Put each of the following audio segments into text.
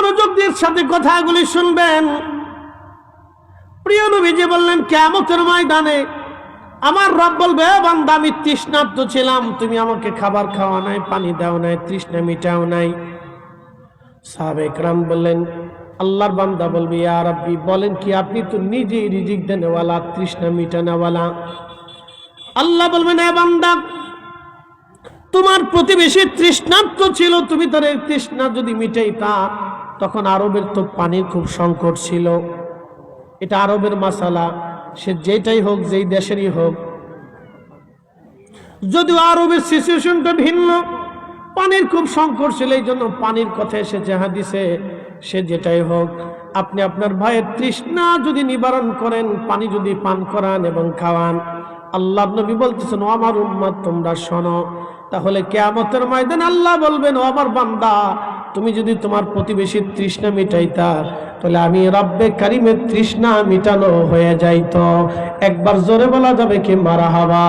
মনোযোগ দিয়ে সাথে কথাগুলি শুনবেন। প্রিয় নবীজি বললেন কেমতের ময়দানে আমার রব বলবে, "এ বান্দা, আমি তৃষ্ণার্ত ছিলাম। তুমি আমাকে খাবার খাওয়া নাই, পানি দাও নাই, তৃষ্ণা মিটাও নাই। বললেন, আল্লাহর বান্দা বলেন কি, আপনি তো নিজেই রিজিক দেনেওয়ালা, তৃষ্ণা মিটানেওয়ালা? আল্লাহ বলবেন, এ বান্দা, তোমার প্রতিবেশী ছিল, তুমি তার তৃষ্ণা যদি মিটাইতা তখন আরবের তো পানির খুব সংকট ছিল। এটা আরবের মাসালা। সে যেটাই হোক, যেই দেশেরই হোক। যদিও আরবের সিচুয়েশনটা ভিন্ন, পানির খুব সংকট ছিল এই জন্য পানির কথা এসে যাহা দিছে সে যেটাই হোক। আপনি আপনার ভাইয়ের তৃষ্ণা যদি নিবারণ করেন, পানি যদি পান করান এবং খাওয়ান, আল্লাহ নবী বলতেছেন, ও আমার উম্মাদ তোমরা শোনো। তাহলে কেয়ামতের ময়দান আল্লাহ বলবেন, ও আমার বান্দা তুমি যদি তোমার প্রতিবেশীর তৃষ্ণা মিটাইতা, তাহলে আমি রব্বে কারিমের তৃষ্ণা মিটানো হয়ে যাইত। একবার জোরে বলা যাবে কি মারা হাবা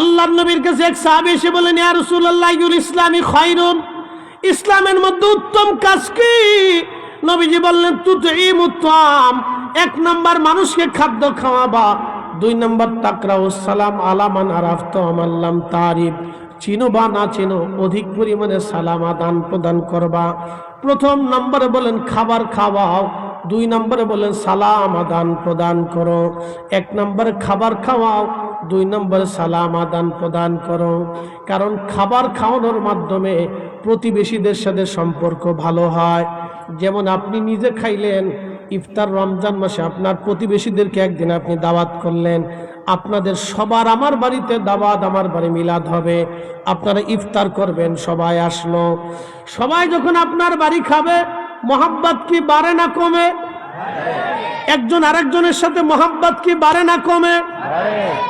আল্লাহ নবীর কাছে এক সাহাবী এসে বলেন ইয়া রাসূলুল্লাহ ইউল ইসলামী খায়রুন। ইসলামের মধ্যে উত্তম কাজ কি? নবীজি বললেন তুতঈম উত্তম এক নাম্বার মানুষকে খাদ্য খাওয়াবা, দুই নাম্বার তাকরাউ সালাম আলামান আরাফত আমাল্লাম তারিফ। চিনো বা না চিনো, অধিক পরিমাণে সালাম আদান প্রদান করবা। প্রথম নম্বরে বলেন, খাবার খাওয়াও। দুই নম্বরে বলেন, সালাম আদান প্রদান করো। এক নম্বরে, খাবার খাওয়াও। দুই নম্বরে, সালাম আদান প্রদান করো। কারণ খাবার খাওয়ানোর মাধ্যমে প্রতিবেশীদের সাথে সম্পর্ক ভালো হয়। যেমন আপনি নিজে খাইলেন, ইফতার রমজান মাসে আপনার প্রতিবেশীদেরকে একদিন আপনি দাওয়াত করলেন। আপনাদের সবার আমার বাড়িতে দাওয়াত আমার বাড়ি মিলাদ হবে। আপনারা ইফতার করবেন, সবাই আসলো। সবাই যখন আপনার বাড়ি খাবে, মোহাব্বত কি বাড়ে না কমে? একজন আরেকজনের সাথে মোহাব্বত কি বাড়ে না কমে?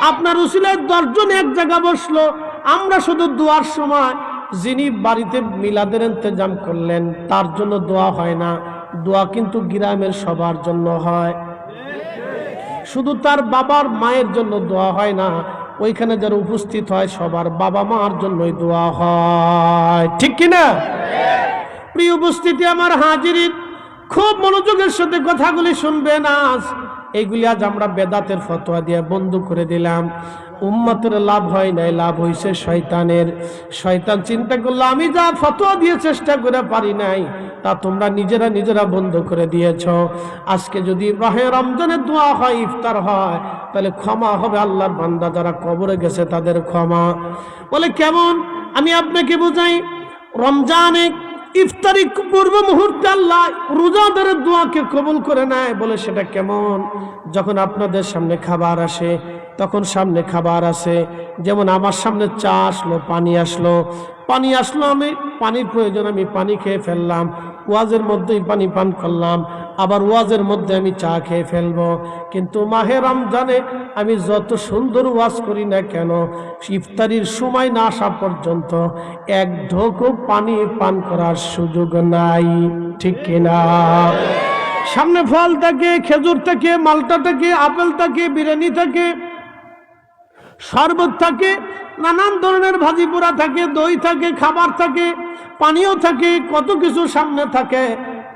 আপনার উসিলায় দশজন এক জায়গা বসল। আমরা শুধু দোয়ার সময় যিনি বাড়িতে মিলাদের ইন্তজাম করলেন, তার জন্য দোয়া হয় না। দোয়া কিন্তু গ্রামের সবার জন্য হয়। শুধু তার বাবার মায়ের জন্য দোয়া হয় না, ওইখানে যারা উপস্থিত হয় সবার বাবা মার জন্যই দোয়া হয়। ঠিক কিনা? প্রিয় উপস্থিতি আমার হাজিরিন খুব মনোযোগের সাথে কথাগুলি শুনবেন আজ। এইগুলি আজ আমরা বেদাতের ফতোয়া দিয়ে বন্ধ করে দিলাম। উম্মতের লাভ হয় নাই, লাভ হইছে শয়তানের। শয়তান চিন্তা করল, আমি যা ফতোয়া দিয়ে চেষ্টা করে পারি নাই, তা তোমরা নিজেরা নিজেরা বন্ধ করে দিয়েছ। আজকে যদি মাহে রমজানের দোয়া হয়, ইফতার হয়, তাহলে ক্ষমা হবে আল্লাহর বান্দা, যারা কবরে গেছে তাদের ক্ষমা। বলে, কেমন? আমি আপনাকে বুঝাই, রমজানে ইফতারি পূর্ব মুহূর্তে আল্লাহ রোজাদারের দোয়াকে কবুল করে নেয়। বলে, সেটা কেমন? যখন আপনাদের সামনে খাবার আসে তখন সামনে খাবার আসে। যেমন আমার সামনে চা আসলো, পানি আসলো। পানি আসলো আমি, পানির প্রয়োজন, আমি পানি খেয়ে ফেললাম। ওয়াজের মধ্যেই পানি পান করলাম। আবার ওয়াজের মধ্যে আমি চা খেয়ে ফেলব। কিন্তু মাহে রমজানে আমি যত সুন্দর ওয়াজ করি না কেন, ইফতারির সময় না আসা পর্যন্ত এক ঢোকও পানি পান করার সুযোগ নাই। ঠিক কিনা সামনে ফল থাকে, খেজুর থাকে, মালটা থাকে, আপেল থাকে, বিরিয়ানি থাকে শরবত থাকে, নানান ধরনের ভাজি পোড়া থাকে, দই থাকে, খাবার থাকে পানিও থাকে, কত কিছু সামনে থাকে।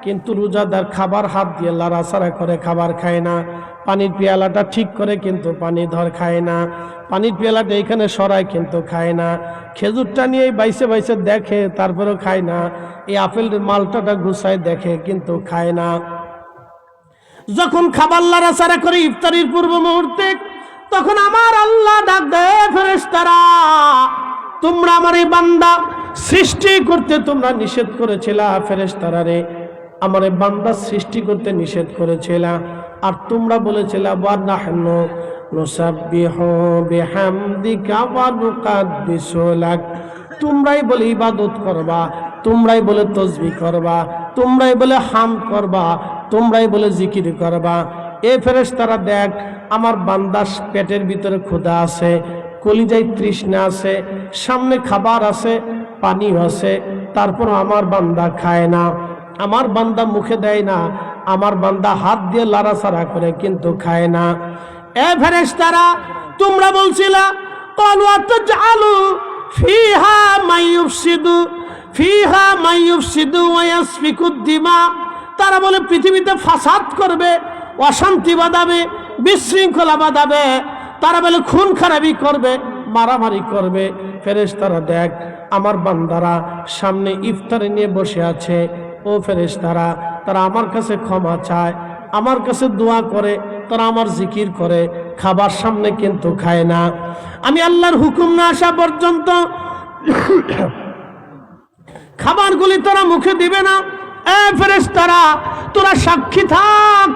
কিন্তু রোজাদার খাবার হাত দিয়ে লাড়াচাড়া করে খাবার খায় না। পানির পেয়ালাটা ঠিক করে কিন্তু পানি ধর খায় না। পানির পেয়ালাটা এখানে সরায় কিন্তু খায় না। খেজুরটা নিয়ে বাইসে বাইসে দেখে, তারপরেও খায় না। এই আপেল মালটাটা গুছায় দেখে কিন্তু খায় না। যখন খাবার লাড়াচাড়া করে ইফতারির পূর্ব মুহূর্তে তখন আমার আল্লাহ ডাক দেয় তোমরা আমার এই বান্দা সৃষ্টি করতে তোমরা নিষেধ করেছিলা, ফেরেশতারা রে। আমার এই বান্দা সৃষ্টি করতে নিষেধ করেছিলা, আর তোমরা বলেছিলা তোমরাই বলে ইবাদত করবা, তোমরাই বলে তসবি করবা, তোমরাই বলে হাম করবা, তোমরাই বলে জিকির করবা। এ ফেরেস তারা দেখ, আমার বান্দাস পেটের ভিতরে ক্ষুধা আছে কলিজাই তৃষ্ণা আছে, সামনে খাবার আছে পানি আছে, তারপর আমার বান্দা খায় না। আমার বান্দা মুখে দেয় না, আমার বান্দা হাত দিয়ে লাড়াছাড়া করে কিন্তু খায় না। এ ফেরেস তারা তোমরা বলছিলা কলুয়া তো জালু ফিহা মাইয়ুফসিদু সিধু মাইয়ুফসিদু ওয়াসফিকুদ্দিমা তারা বলে, পৃথিবীতে ফাসাদ করবে অশান্তি বাঁধাবে, বিশৃঙ্খলা বাঁধাবে, তারা বলে খুন খারাপি করবে, মারামারি করবে। ফেরেশ তারা দেখ, আমার বান্দারা সামনে ইফতার নিয়ে বসে আছে। ও ফেরেশ তারা তারা আমার কাছে ক্ষমা চায়, আমার কাছে দোয়া করে, তারা আমার জিকির করে, খাবার সামনে কিন্তু খায় না। আমি আল্লাহর হুকুম না আসা পর্যন্ত খাবারগুলি তোরা মুখে দিবে না। এ ফেরেস তারা তোরা সাক্ষী থাক।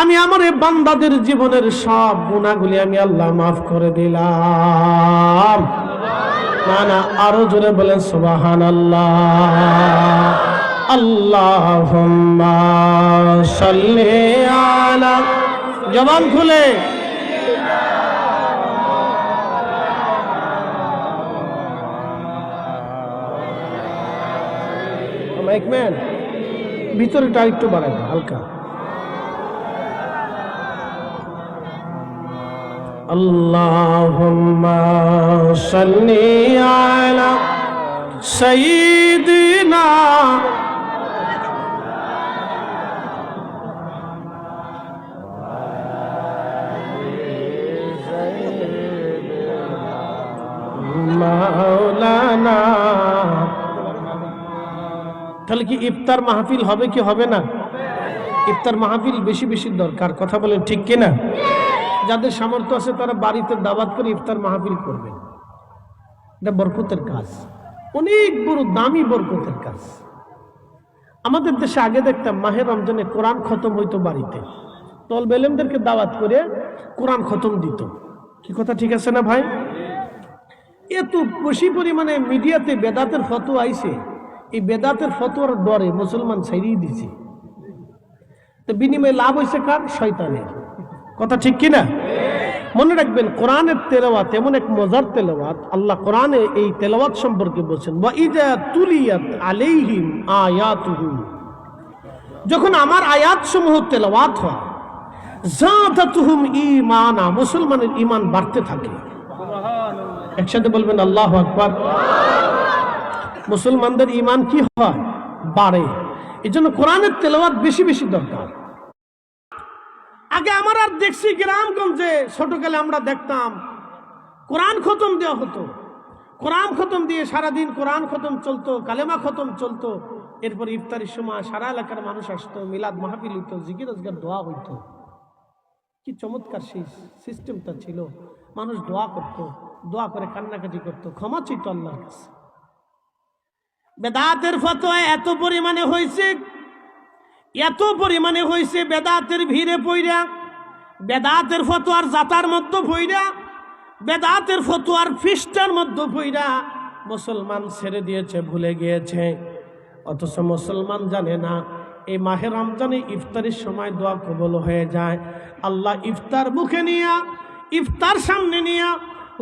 আমি আমার এই বান্দাদের জীবনের সব গুণাগুলি আমি আল্লাহ মাফ করে দিলাম না না আরও জোরে বলেন সুবাহান আল্লাহ আল্লাহ আলা জবান খুলে ভিতরেটা একটু বাড়াই হালকা اللهم صل على سيدنا মাওলানা তাহলে কি ইফতার মাহফিল হবে কি হবে না ইফতার মাহফিল বেশি বেশি দরকার কথা বলেন ঠিক কিনা যাদের সামর্থ্য আছে তারা বাড়িতে দাওয়াত করে ইফতার মাহফিল করবেন। এটা বরকতের কাজ। অনেক বড় দামি বরকতের কাজ। আমাদের দেশে আগে দেখতাম মাহের রমজানে কোরআন খতম হইতো বাড়িতে। তল বেলেমদেরকে দাওয়াত করে কোরআন খতম দিত। কি কথা ঠিক আছে না ভাই? এত বেশি পরিমাণে মিডিয়াতে বেদাতের ফটো আইছে। এই বেদাতের ফতোয়ার ডরে মুসলমান ছাড়িয়ে দিছে। তো বিনিময়ে লাভ হয়েছে কার? শয়তানের। কথা ঠিক কিনা মনে রাখবেন, কোরআনের তেলাওয়াত এমন এক মজার তেলাওয়াত। আল্লাহ কোরআনে এই তেলাওয়াত সম্পর্কে বলছেন তুলিয়াত আলাইহিম যখন আমার আয়াত সমূহ তেলাওয়াত হয় জাদাতুহুম ঈমানা, মুসলমানের ঈমান বাড়তে থাকে। একসাথে বলবেন, আল্লাহু আকবার। মুসলমানদের ঈমান কি হয়? বাড়ে। এই জন্য কোরআনের তেলাওয়াত বেশি বেশি দরকার। আগে আমার আর দেখছি গ্রামগঞ্জে, ছোটকালে আমরা দেখতাম, কোরআন খতম দেওয়া হতো। কোরআন খতম দিয়ে সারাদিন কোরআন খতম চলতো, কালেমা খতম চলতো। এরপর ইফতারির সময় সারা এলাকার মানুষ আসতো, মিলাদ মাহফিল হইতো, জিকির রোজগার দোয়া হইতো। কি চমৎকার সেই সিস্টেমটা ছিল। মানুষ দোয়া করত, দোয়া করে কান্নাকাটি করতো, ক্ষমা চিত আল্লাহর কাছে। বেদাতের ফতোয়া এত পরিমাণে হয়েছে এত পরিমাণে হয়েছে বেদাতের ভিড়ে পইরা বেদাতের ফতোয়ার জাতার মধ্যে পইরা বেদাতের ফতোয়ার ফিস্টার মধ্যে পইরা মুসলমান ছেড়ে দিয়েছে, ভুলে গিয়েছে। অথচ মুসলমান জানে না, এই মাহে রমজানে ইফতারের সময় দোয়া কবল হয়ে যায়। আল্লাহ ইফতার মুখে নিয়া, ইফতার সামনে নিয়া,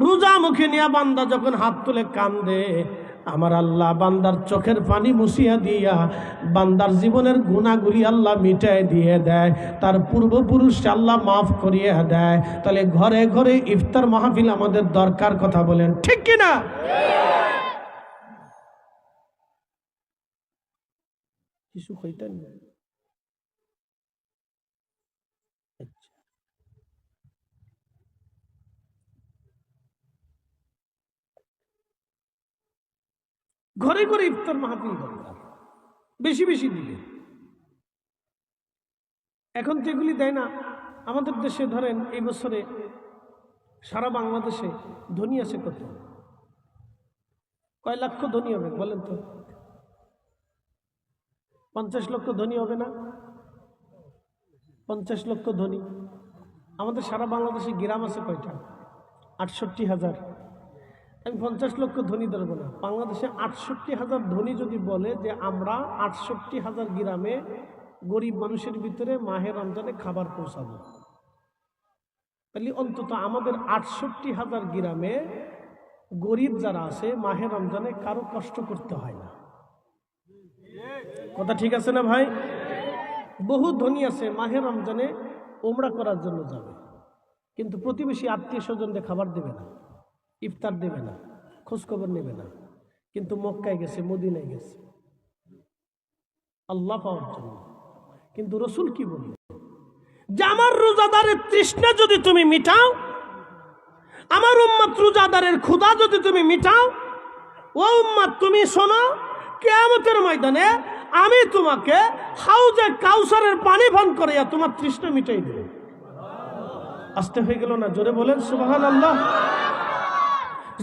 রোজা মুখে নিয়া বান্দা যখন হাত তুলে কান্দে আমার আল্লাহ বান্দার চোখের পানি মুসিয়া দিয়া বান্দার জীবনের গুণাগুলি আল্লাহ মিটাই দিয়ে দেয়। তার পূর্বপুরুষ আল্লাহ মাফ করিয়ে দেয়। তাহলে ঘরে ঘরে ইফতার মাহফিল আমাদের দরকার কথা বলেন, ঠিক কিনা? কিছু হইতেন আচ্ছা ঘরে ঘরে ইফতার মাহফিল দরকার। বেশি বেশি দিবে। এখন তো এগুলি দেয় না। আমাদের দেশে ধরেন এই বছরে সারা বাংলাদেশে ধনী আছে কত? কয় লক্ষ ধনী হবে বলেন তো? পঞ্চাশ লক্ষ ধনী হবে না? পঞ্চাশ লক্ষ ধনী। আমাদের সারা বাংলাদেশে গ্রাম আছে কয়টা? আটষট্টি হাজার। আমি পঞ্চাশ লক্ষ ধনী ধরবো না বাংলাদেশে আটষট্টি হাজার ধনী যদি বলে যে আমরা আটষট্টি হাজার গ্রামে গরিব মানুষের ভিতরে মাহের রমজানে খাবার পৌঁছাবো। তাহলে অন্তত আমাদের আটষট্টি হাজার গ্রামে গরিব যারা আছে, মাহের রমজানে কারও কষ্ট করতে হয় না। কথা ঠিক আছে না ভাই? বহু ধনী আছে, মাহের রমজানে ওমরা করার জন্য যাবে। কিন্তু প্রতিবেশী আত্মীয় স্বজনদের খাবার দেবে না। ইফতার দেবে না, খোঁজখবর নেবে না। কিন্তু মক্কায় গেছে, মদিনায় গেছে। আল্লাহ পাওয়ার জন্য। কিন্তু রসুল কি বললেন? যে আমার রোজাদারের তৃষ্ণা যদি তুমি মিটাও, আমার উম্মাত রোজাদারের ক্ষুধা যদি তুমি মিটাও, ও উম্মাত, তুমি শোনো, কেয়ামতের ময়দানে আমি তোমাকে হাউজে কাউসারের পানি পান করাইয়া তোমার তৃষ্ণা মিটাই দেব। আসতে হয়ে গেল না? জোরে বলেন সুবাহান আল্লাহ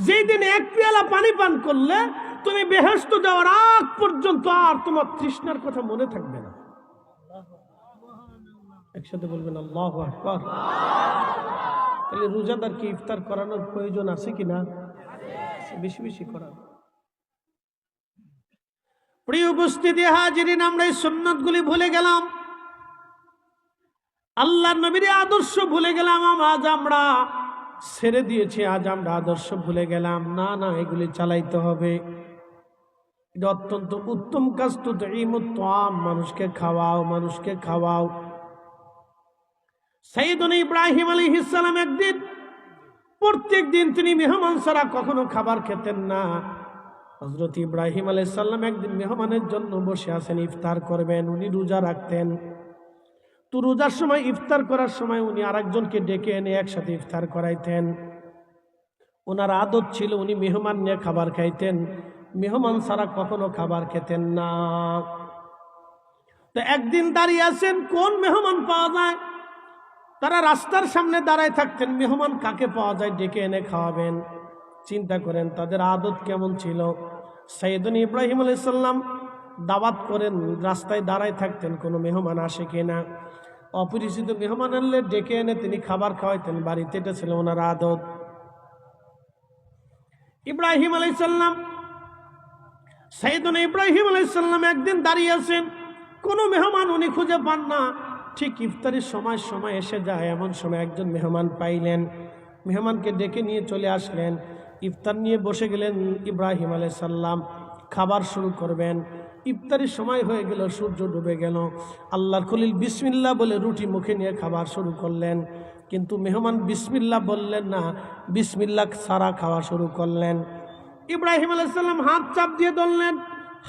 যেই দিন এক পেয়ালা পানি পান করলে তুমি বেহেস্ত যাওয়ার আগ পর্যন্ত আর তোমার তৃষ্ণার কথা মনে থাকবে না। একসাথে বলবেন, আল্লাহ তাহলে রোজাদারকে ইফতার করানোর প্রয়োজন আছে কি না? বেশি বেশি করা প্রিয় উপস্থিতি, হাজিরিন, আমরা এই সুন্নতগুলি ভুলে গেলাম। আল্লাহ নবীর আদর্শ ভুলে গেলাম, আজ আমরা ছেড়ে দিয়েছি, আজ আমরা আদর্শ ভুলে গেলাম। না না, এগুলি চালাইতে হবে। এটা অত্যন্ত উত্তম কাজ তো এই মানুষকে খাওয়াও মানুষকে খাওয়াও। সাইদুন ইব্রাহিম আলী ইসালাম একদিন, প্রত্যেক দিন তিনি মেহমান ছাড়া কখনো খাবার খেতেন না। হজরত ইব্রাহিম আলাই সাল্লাম একদিন মেহমানের জন্য বসে আছেন, ইফতার করবেন, উনি রোজা রাখতেন। তো রোজার সময় ইফতার করার সময় উনি আরেকজনকে ডেকে এনে একসাথে ইফতার করাইতেন। ওনার আদত ছিল উনি মেহমান নিয়ে খাবার খাইতেন। মেহমান ছাড়া কখনো খাবার খেতেন না। তো একদিন দাঁড়িয়ে আছেন, কোন মেহমান পাওয়া যায়? তারা রাস্তার সামনে দাঁড়ায় থাকতেন, মেহমান কাকে পাওয়া যায় ডেকে এনে খাওয়াবেন। চিন্তা করেন, তাদের আদত কেমন ছিল? সৈয়দন ইব্রাহিম আলাইসাল্লাম দাওয়াত করেন, রাস্তায় দাঁড়ায় থাকতেন, কোনো মেহমান আসে কিনা। অপরিচিত মেহমান আনলে ডেকে এনে তিনি খাবার খাওয়াইতেন, বাড়িতে এটা ছিল ওনার আদত। ইব্রাহিম আলাইসাল্লাম সৈয়দন ইব্রাহিম আলাইসাল্লাম একদিন দাঁড়িয়ে আছেন, কোনো মেহমান উনি খুঁজে পান না। ঠিক ইফতারির সময় সময় এসে যায়, এমন সময় একজন মেহমান পাইলেন। মেহমানকে ডেকে নিয়ে চলে আসলেন। ইফতার নিয়ে বসে গেলেন ইব্রাহিম সাল্লাম খাবার শুরু করবেন। ইফতারির সময় হয়ে গেল, সূর্য ডুবে গেল। আল্লাহর খলিল বিসমিল্লা বলে রুটি মুখে নিয়ে খাবার শুরু করলেন। কিন্তু মেহমান বিসমিল্লা বললেন না বিসমিল্লা সারা খাওয়া শুরু করলেন। ইব্রাহিম আলাইসাল্লাম হাত চাপ দিয়ে ধরলেন।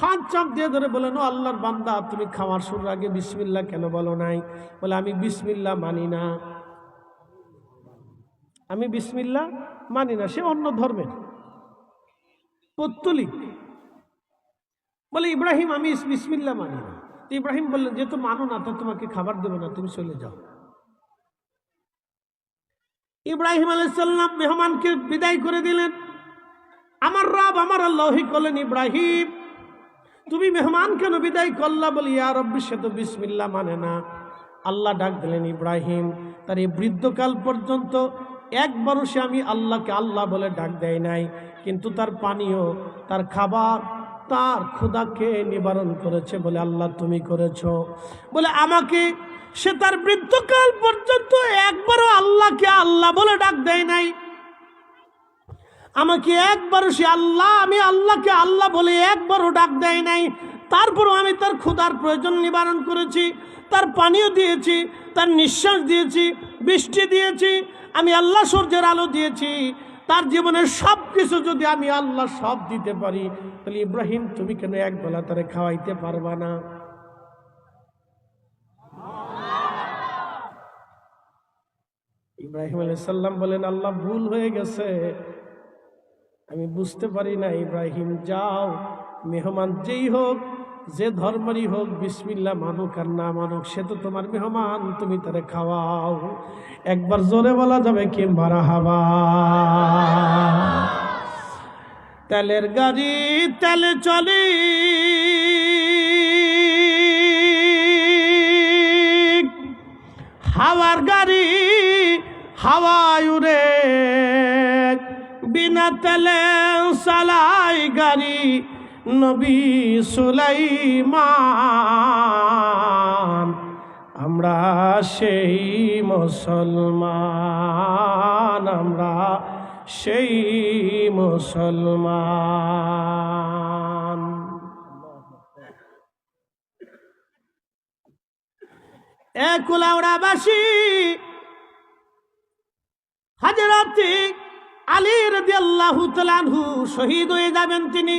হাত চাপ দিয়ে ধরে বলেন ও আল্লাহর বান্দা, তুমি খাওয়ার শুরুর আগে বিসমিল্লা কেন বলো নাই? বলে, আমি বিসমিল্লা মানি না। আমি বিসমিল্লা মানি না, সে অন্য ধর্মের। পত্তলিক। বলে, ইব্রাহিম, আমি বিসমিল্লা মানি না। তো ইব্রাহিম বললেন যেহেতু মানো না, তো তোমাকে খাবার দেবো না, তুমি চলে যাও। ইব্রাহিম আলাইসাল্লাম মেহমানকে বিদায় করে দিলেন। আমার রব আমার আল্লাহি করলেন ইব্রাহিম। তুমি মেহমান কেন বিদায় করলা? বলি আর রব্বি, সে তো বিসমিল্লা মানে না। আল্লাহ ডাক দিলেন, ইব্রাহিম, তার এই বৃদ্ধকাল পর্যন্ত একবারও সে আমি আল্লাহকে আল্লাহ বলে ডাক দেয় নাই। কিন্তু তার পানীয়, তার খাবার তার ক্ষুদাকে নিবারণ করেছে বলে আল্লাহ তুমি করেছ। বলে আমাকে সে তার বৃদ্ধকাল পর্যন্ত একবারও আল্লাহকে আল্লাহ বলে ডাক দেয় নাই। আমাকে একবারও সে আল্লাহ, আমি আল্লাহকে আল্লাহ বলে একবারও ডাক দেয় নাই। তারপরও আমি তার ক্ষুধার প্রয়োজন নিবারণ করেছি, তার পানীয় দিয়েছি, তার নিঃশ্বাস দিয়েছি, বৃষ্টি দিয়েছি, আমি আল্লাহ সূর্যের আলো দিয়েছি। তার জীবনের সব কিছু যদি আমি আল্লাহ সব দিতে পারি, তাহলে ইব্রাহিম, তুমি কেন এক বেলা তারে খাওয়াইতে পারবা না? ইব্রাহিম আলাইসাল্লাম বলেন, আল্লাহ ভুল হয়ে গেছে। আমি বুঝতে পারি না, ইব্রাহিম, যাও, মেহমান যেই হোক যে ধর্মেরই হোক বিসমিল্লা মানুক আর না মানুক, সে তো তোমার মেহমান, তুমি তারে খাওয়াও। একবার জোরে বলা যাবে কি মারা হাবা? তেলের গাড়ি তেলে চলে। হাওয়ার গাড়ি হাওয়ায় উড়ে। বিনা তেলে চালাই গাড়ি নবী সুলাইমান, আমরা সেই মুসলমান, আমরা সেই মুসলমান। একুলাউড়াবাসী হাজরাতে আলী রদি আল্লাহ শহীদ হয়ে যাবেন তিনি।